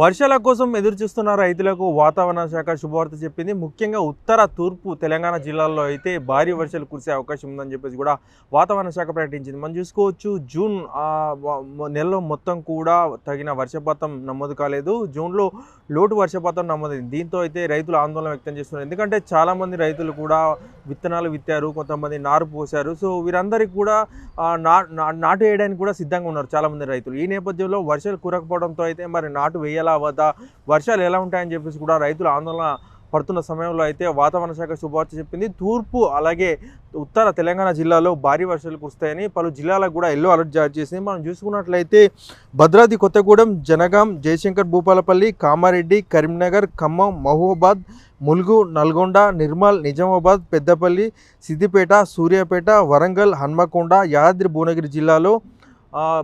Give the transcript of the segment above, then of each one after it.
వర్షాల కోసం ఎదురు చూస్తున్న రైతులకు వాతావరణ శాఖ శుభవార్త చెప్పింది. ముఖ్యంగా ఉత్తర తూర్పు తెలంగాణ జిల్లాల్లో అయితే భారీ వర్షాలు కురిసే అవకాశం ఉందని చెప్పేసి కూడా వాతావరణ శాఖ ప్రకటించింది. మనం చూసుకోవచ్చు జూన్ నెలలో మొత్తం కూడా తగిన వర్షపాతం నమోదు కాలేదు. జూన్లో లోటు వర్షపాతం నమోదైంది. దీంతో అయితే రైతులు ఆందోళన వ్యక్తం చేస్తున్నారు. ఎందుకంటే చాలామంది రైతులు కూడా విత్తనాలు విత్తారు కొంతమంది నారు పోశారు. సో వీరందరికీ కూడా నా నాటు వేయడానికి కూడా సిద్ధంగా ఉన్నారు చాలామంది రైతులు. ఈ నేపథ్యంలో వర్షాలు కురకపోవడంతో అయితే మరి నాటు వేయాలి వద్దా వర్షాలు ఎలా ఉంటాయని చెప్పేసి కూడా రైతులు ఆందోళన పడుతున్న సమయంలో అయితే వాతావరణ శాఖ శుభవార్త చెప్పింది. తూర్పు అలాగే ఉత్తర తెలంగాణ జిల్లాలో భారీ వర్షాలు కురుస్తాయని పలు జిల్లాలకు కూడా ఎల్లో అలర్ట్ జారీ చేసింది. మనం చూసుకున్నట్లయితే భద్రాద్రి కొత్తగూడెం జనగాం జయశంకర్ భూపాలపల్లి కామారెడ్డి కరీంనగర్ ఖమ్మం మహబూబాద్ ములుగు నల్గొండ నిర్మల్ నిజామాబాద్ పెద్దపల్లి సిద్దిపేట సూర్యాపేట వరంగల్ హన్మకొండ యాదాద్రి భువనగిరి జిల్లాలో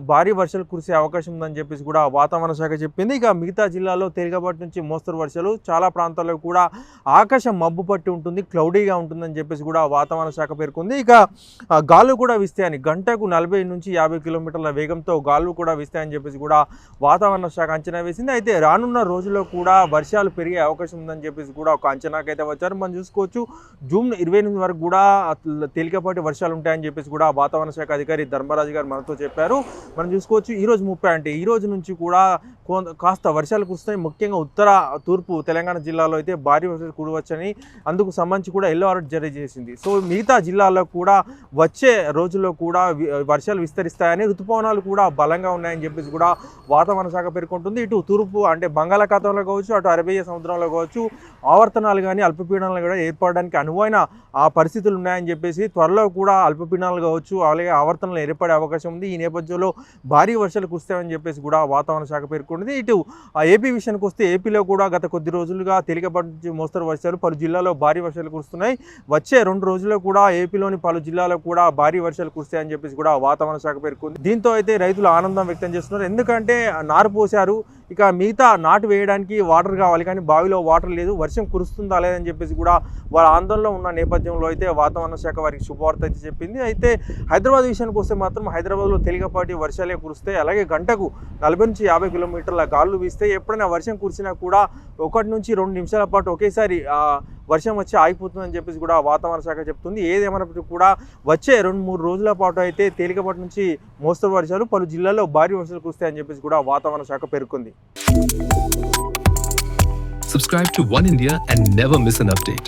భారీ వర్షాలు కురిసే అవకాశం ఉందని చెప్పేసి కూడా వాతావరణ శాఖ చెప్పింది. ఇక మిగతా జిల్లాలో తేలికపాటి నుంచి మోస్తరు వర్షాలు చాలా ప్రాంతాల్లో కూడా ఆకాశం మబ్బు పట్టి ఉంటుంది క్లౌడీగా ఉంటుందని చెప్పేసి కూడా వాతావరణ శాఖ పేర్కొంది. ఇక గాలు కూడా విస్తాయని గంటకు నలభై నుంచి యాభై కిలోమీటర్ల వేగంతో గాలు కూడా విస్తాయని చెప్పేసి కూడా వాతావరణ శాఖ అంచనా వేసింది. అయితే రానున్న రోజుల్లో కూడా వర్షాలు పెరిగే అవకాశం ఉందని చెప్పేసి కూడా ఒక అంచనాకైతే వచ్చారు. మనం చూసుకోవచ్చు జూన్ ఇరవై ఎనిమిది వరకు కూడా తేలికపాటి వర్షాలు ఉంటాయని చెప్పేసి కూడా వాతావరణ శాఖ అధికారి ధర్మరాజు గారు మనతో చెప్పారు. మనం చూసుకోవచ్చు. ఈ రోజు ముప్పై అంటే ఈ రోజు నుంచి కూడా కాస్త వర్షాలు కురుస్తాయి. ముఖ్యంగా ఉత్తర తూర్పు తెలంగాణ జిల్లాలో అయితే భారీ వర్షాలు కురవచ్చని అందుకు సంబంధించి కూడా ఎల్లో అలర్ట్ జారీ చేసింది. సో మిగతా జిల్లాల్లో కూడా వచ్చే రోజుల్లో కూడా వర్షాలు విస్తరిస్తాయని ఋతుపవనాలు కూడా బలంగా ఉన్నాయని చెప్పేసి కూడా వాతావరణ శాఖ పేర్కొంటుంది. ఇటు తూర్పు అంటే బంగాళాఖాతంలో కావచ్చు అటు అరేబియా సముద్రంలో కావచ్చు ఆవర్తనాలు కానీ అల్పపీడనాలు కూడా ఏర్పడడానికి అనువైన ఆ పరిస్థితులు ఉన్నాయని చెప్పేసి త్వరలో కూడా అల్పపీడనాలు కావచ్చు అలాగే ఆవర్తనాలు ఏర్పడే అవకాశం ఉంది. ఈ నేపథ్యంలో భారీ వర్షాలు కురుస్తాయని చెప్పేసి కూడా వాతావరణ శాఖ పేర్కొంది ఇటు ఆ ఏపీ విషయానికి వస్తే ఏపీలో కూడా గత కొద్ది రోజులుగా తేలికపాటి మోస్తరు వర్షాలు పలు జిల్లాలో భారీ వర్షాలు కురుస్తున్నాయి. వచ్చే రెండు రోజుల్లో కూడా ఏపీలోని పలు జిల్లాలో కూడా భారీ వర్షాలు కురుస్తాయని చెప్పేసి కూడా వాతావరణ శాఖ పేర్కొంది. దీంతో అయితే రైతులు ఆనందం వ్యక్తం చేస్తున్నారు. ఎందుకంటే నారు పోశారు ఇక మిగతా నాటు వేయడానికి వాటర్ కావాలి కానీ బావిలో వాటర్ లేదు వర్షం కురుస్తుందా లేదని చెప్పేసి కూడా వాళ్ళ ఆందోళనలో ఉన్న నేపథ్యంలో అయితే వాతావరణ శాఖ వారికి శుభవార్త అయితే చెప్పింది. అయితే హైదరాబాద్ విషయానికి వస్తే మాత్రం హైదరాబాద్లో తేలికపాటి వర్షాలే కురుస్తాయి. అలాగే గంటకు నలభై నుంచి యాభై కిలోమీటర్ల గాలులు వీస్తే ఎప్పుడైనా వర్షం కురిసినా కూడా ఒకటి నుంచి రెండు నిమిషాల పాటు ఒకేసారి వర్షం వచ్చి ఆగిపోతుందని చెప్పేసి కూడా వాతావరణ శాఖ చెప్తుంది ఏదేమైనప్పటికీ కూడా వచ్చే రెండు మూడు రోజుల పాటు అయితే తేలికపాటి నుంచి మోస్తరు వర్షాలు పలు జిల్లాల్లో భారీ వర్షాలు కురుస్తాయని చెప్పేసి కూడా వాతావరణ శాఖ పేర్కొంది Subscribe to One India and never miss an update.